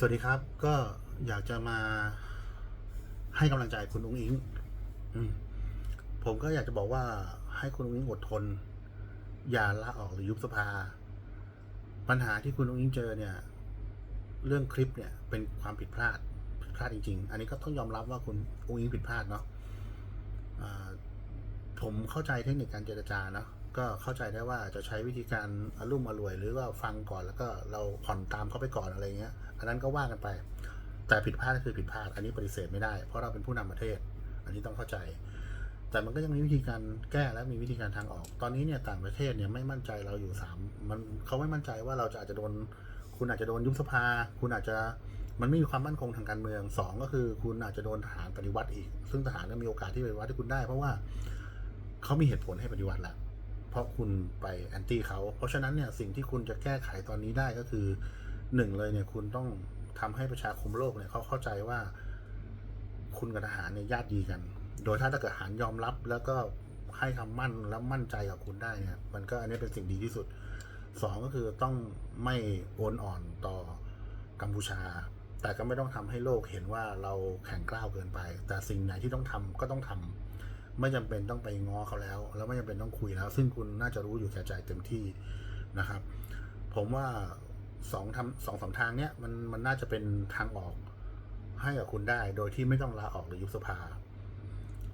สวัสดีครับ ก็อยากจะมาให้กำลังใจคุณอุ้งอิงอมผมก็อยากจะบอกว่าให้คุณอุ้งอิงอดทน อย่าลาออกหรือยุบสภา ปัญหาที่คุณอุ้งอิงเจอเนี่ย เรื่องคลิปเนี่ยเป็นความผิดพลาดผิดพลาดจริง ๆ อันนี้ก็ต้องยอมรับว่าคุณอุ้งอิงผิดพลาดเนาะผมเข้าใจเทคนิคการเจรจาเนาะ ก็เข้าใจได้ว่าจะใช้วิธีการอารมุ่มอรวย หรือว่าฟังก่อนแล้วก็เราผ่อนตามเขาไปก่อนอะไรเงี้ย อันนั้นก็ว่ากันไป แต่ผิดพลาดก็คือผิดพลาด อันนี้ปฏิเสธไม่ได้ เพราะเราเป็นผู้นำประเทศ อันนี้ต้องเข้าใจ แต่มันก็ยังมีวิธีการแก้และมีวิธีการทางออก ตอนนี้เนี่ยต่างประเทศเนี่ยไม่มั่นใจเราอยู่สามมันเขาไม่มั่นใจว่าเราจะอาจจะโดน คุณอาจจะโดนยุบสภา คุณอาจจะมันไม่มีความมั่นคงทางการเมืองสองก็คือคุณอาจจะโดนทหารปฏิวัติอีก ซึ่งทหารก็มีโอกาสที่ปฏิวัติให้คุณได้ เพราะว่าเขามีเหตุผลให้ปฏิวัติแหละ เพราะคุณไปแอนตี้เขาเพราะฉะนั้นเนี่ยสิ่งที่คุณจะแก้ไขตอนนี้ได้ก็คือหนึ่งเลยเนี่ยคุณต้องทำให้ประชาคมโลกเนี่ยเขาเข้าใจว่าคุณกับทหารเนี่ยญาติดีกัน โดยถ้าถ้าเกิดทหารยอมรับแล้วก็ให้คำมั่นแล้วมั่นใจกับคุณได้เนี่ย มันก็อันนี้เป็นสิ่งดีที่สุดสองก็คือต้องไม่โอนอ่อนต่อกัมพูชา แต่ก็ไม่ต้องทำให้โลกเห็นว่าเราแข็งกร้าวเกินไป แต่สิ่งไหนที่ต้องทำก็ต้องทำ ไม่จำเป็นต้องไปง้อเขาแล้ว แล้วไม่จำเป็นต้องคุยแล้ว ซึ่งคุณน่าจะรู้อยู่แก่ใจเต็มที่นะครับ ผมว่าสองทำสองสามทางเนี้ยมันมันน่าจะเป็นทางออกให้กับคุณได้ โดยที่ไม่ต้องลาออกหรือยุบสภา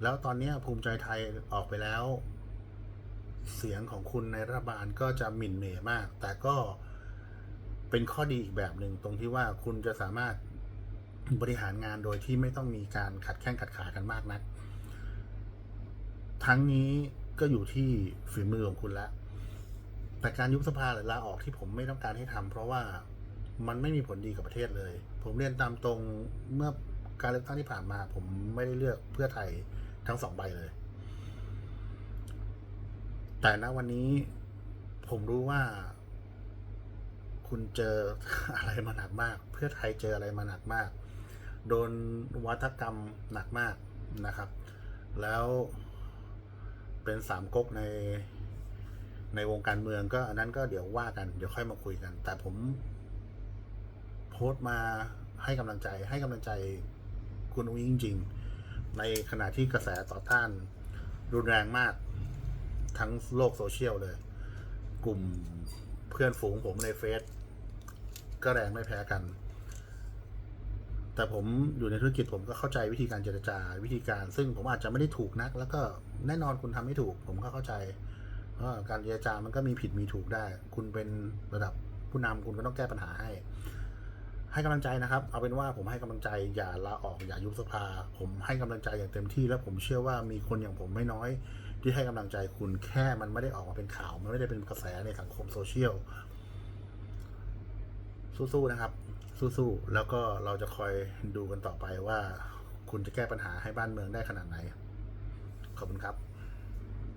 แล้วตอนนี้ภูมิใจไทยออกไปแล้ว เสียงของคุณในรัฐบาลก็จะหมิ่นเหม่มาก แต่ก็เป็นข้อดีอีกแบบหนึ่งตรงที่ว่าคุณจะสามารถบริหารงานโดยที่ไม่ต้องมีการขัดแข้งขัดขากันมากนัก ทั้งนี้ก็อยู่ที่ฝีมือของคุณแล้วแต่การยุบสภาหรือลาออกที่ผมไม่ต้องการให้ทำเพราะว่ามันไม่มีผลดีกับประเทศเลย ผมเรียนตามตรงเมื่อการเลือกตั้งที่ผ่านมา ผมไม่ได้เลือกเพื่อไทยทั้งสองใบเลย แต่ณวันนี้ผมรู้ว่า คุณเจออะไรมาหนักมาก เพื่อไทยเจออะไรมาหนักมาก โดนวัฒกรรมหนักมากนะครับ แล้ว เป็นสามก๊กใน ในวงการเมืองก็อันนั้นก็เดี๋ยวว่ากัน เดี๋ยวค่อยมาคุยกัน แต่ผม โพสต์มาให้กำลังใจให้กำลังใจคุณอุ้งจริงๆในขณะที่กระแสต่อต้านรุนแรงมาก ทั้งโลกโซเชียลเลย กลุ่มเพื่อนฝูงผมในเฟซก็แรงไม่แพ้กัน แต่ผมอยู่ในธุรกิจผมก็เข้าใจวิธีการเจรจาวิธีการ ซึ่งผมอาจจะไม่ได้ถูกนัก แล้วก็แน่นอนคุณทำไม่ถูก ผมก็เข้าใจเพราะการเจรจามันก็มีผิดมีถูกได้ คุณเป็นระดับผู้นำคุณก็ต้องแก้ปัญหาให้ ให้กำลังใจนะครับ เอาเป็นว่าผมให้กำลังใจอย่าลาออกอย่ายุบสภา ผมให้กำลังใจอย่างเต็มที่ แล้วผมเชื่อว่ามีคนอย่างผมไม่น้อยที่ให้กำลังใจคุณแค่มันไม่ได้ออกมาเป็นข่าว มันไม่ได้เป็นกระแสในสังคมโซเชียลสู้ๆนะครับ สู้ๆ แล้วก็เราจะคอยดูกันต่อไปว่า คุณจะแก้ปัญหาให้บ้านเมืองได้ขนาดไหน ขอบคุณครับ